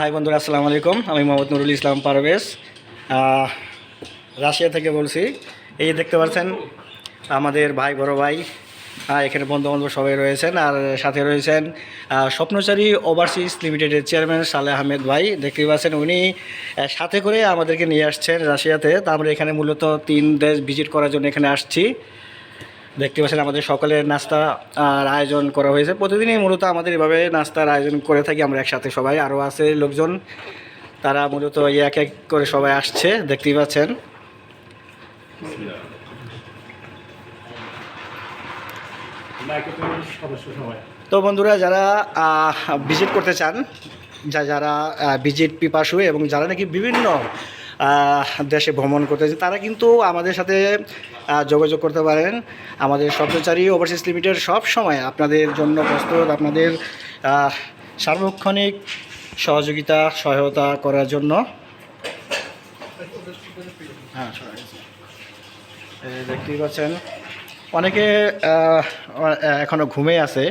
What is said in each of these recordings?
High বন্ধুরা আসসালামু আলাইকুম। আমি মোহাম্মদ নুরুল ইসলাম পারভেজ। রাশিয়া থেকে বলছি। এই দেখতে পাচ্ছেন আমাদের ভাই বড় ভাই এখানে বন্ধু বান্ধব সবাই রয়েছেন আর সাথে রয়েছেন স্বপ্নচারী ওভারসিজ লিমিটেডের চেয়ারম্যান সালে আহমেদ ভাই। দেখতে পাচ্ছেন উনি সাথে করে আমাদেরকে নিয়ে আসছেন রাশিয়াতে। তা আমরা এখানে মূলত তিন দেশ ভিজিট করার জন্য এখানে আসছি। দেখতে পাচ্ছেন আমাদের সকালের নাস্তা আর আয়োজন করা হয়েছে। প্রতিদিনই মূলত আমাদের এভাবে নাস্তার আয়োজন করে থাকি আমরা একসাথে সবাই। আরও আছে লোকজন, তারা মূলত এক এক করে সবাই আসছে, দেখতেই পাচ্ছেন। তো বন্ধুরা, যারা ভিজিট করতে চান, যা যারা ভিজিট পিপাসু এবং যারা নাকি বিভিন্ন দেশে ভ্রমণ করতে তারা কিন্তু আমাদের সাথে যোগাযোগ করতে পারেন। আমাদের শব্দচারী ওভারসিজ লিমিটেড সব সময় আপনাদের জন্য প্রস্তুত আপনাদের সার্বক্ষণিক সহযোগিতা সহায়তা করার জন্য। হ্যাঁ। দেখতেই পাচ্ছেন অনেকে আহ, এখনও ঘুমে আছে।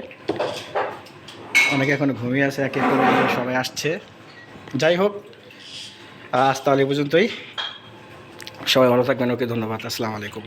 অনেকে এখনও ঘুমিয়ে আছে এক সবাই আসছে। যাই হোক আজ তাহলে পর্যন্তই। সবাই ভালো থাকবেন ওকে ধন্যবাদ আসসালামু আলাইকুম।